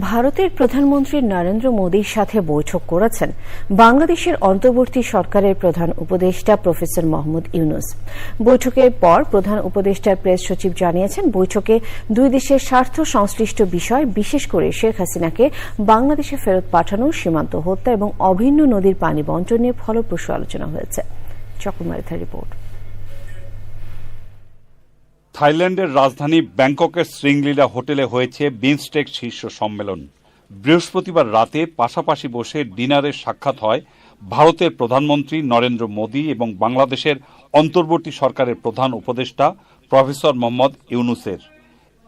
ভারতের প্রধানমন্ত্রী নরেন্দ্র মোদীর সাথে বৈঠক করেছেন বাংলাদেশের অন্তর্বর্তী সরকারের প্রধান উপদেষ্টা প্রফেসর মোহাম্মদ ইউনুস। বৈঠকের পর প্রধান উপদেষ্টার প্রেস সচিব জানিয়েছেন, বৈঠকে দুই দেশের স্বার্থ সংশ্লিষ্ট বিষয়, বিশেষ করে শেখ হাসিনাকে বাংলাদেশে ফেরত পাঠানো, সীমান্ত হত্যা এবং অভিন্ন নদীর পানি বন্টন নিয়ে ফলপ্রসূ আলোচনা হয়েছে। চকমারিথা রিপোর্ট। থাইল্যান্ডের রাজধানী ব্যাংককের শ্রীংলীলা হোটেলে হয়েছে বিমস্টেক শীর্ষ সম্মেলন। বৃহস্পতিবার রাতে পাশাপাশি বসে ডিনারের সাক্ষাৎ হয় ভারতের প্রধানমন্ত্রী নরেন্দ্র মোদী এবং বাংলাদেশের অন্তর্বর্তী সরকারের প্রধান উপদেষ্টা প্রফেসর মোহাম্মদ ইউনুসের।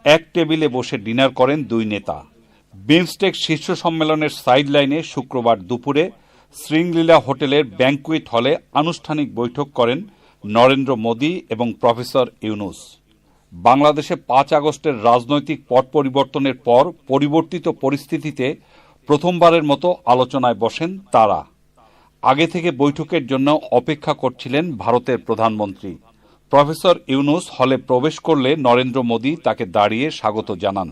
এক টেবিলে বসে ডিনার করেন দুই নেতা। বিমস্টেক শীর্ষ সম্মেলনের সাইড লাইনে শুক্রবার দুপুরে শ্রীংলীলা হোটেলের ব্যাংকুয়েট হলে আনুষ্ঠানিক বৈঠক করেন নরেন্দ্র মোদী এবং প্রফেসর ইউনুস। বাংলাদেশে পাঁচ আগস্টের রাজনৈতিক পট পরিবর্তনের পর পরিবর্তিত পরিস্থিতিতে প্রথমবারের মতো আলোচনায় বসেন তারা। আগে থেকে বৈঠকের জন্য অপেক্ষা করছিলেন ভারতের প্রধানমন্ত্রী। প্রফেসর ইউনুস হলে প্রবেশ করলে নরেন্দ্র মোদী তাকে দাঁড়িয়ে স্বাগত জানান।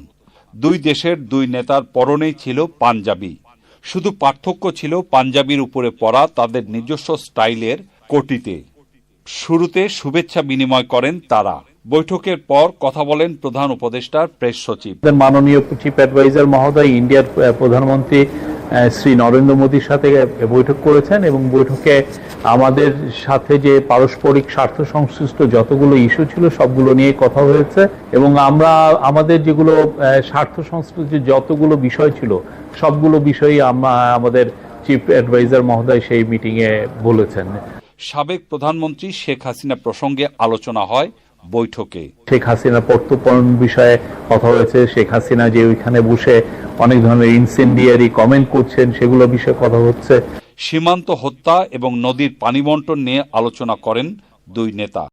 দুই দেশের দুই নেতার পরনেই ছিল পাঞ্জাবি। শুধু পার্থক্য ছিল পাঞ্জাবির উপরে পরা তাদের নিজস্ব স্টাইলের কোটিতে। শুরুতে শুভেচ্ছা বিনিময় করেন তারা। বৈঠকের পর কথা বলেন প্রধান উপদেষ্টার প্রেস সচিব। মাননীয় চিফ অ্যাডভাইজার মহোদয় ইন্ডিয়ার প্রধানমন্ত্রী শ্রী নরেন্দ্র মোদীর সাথে বৈঠক করেছেন এবং বৈঠকে আমাদের সাথে যে পারস্পরিক স্বার্থ সংশ্লিষ্ট যতগুলো ইস্যু ছিল সবগুলো নিয়ে কথা হয়েছে এবং আমরা আমাদের যেগুলো স্বার্থ সংশ্লিষ্ট যতগুলো বিষয় ছিল সবগুলো বিষয়ই আমরা আমাদের চিফ অ্যাডভাইজার মহোদয় সেই মিটিংয়ে বলেছেন। সাবেক প্রধানমন্ত্রী শেখ হাসিনা প্রসঙ্গে আলোচনা হয় বৈঠকে। শেখ হাসিনা প্রত্যর্পণ বিষয়ে কথা হয়েছে। শেখ হাসিনা যে ওইখানে বসে অনেক ধরনের ইনসেন্ডিয়ারি কমেন্ট করছেন সেগুলো বিষয়ে কথা হচ্ছে। সীমান্ত হত্যা এবং নদীর পানি বন্টন নিয়ে আলোচনা করেন দুই নেতা।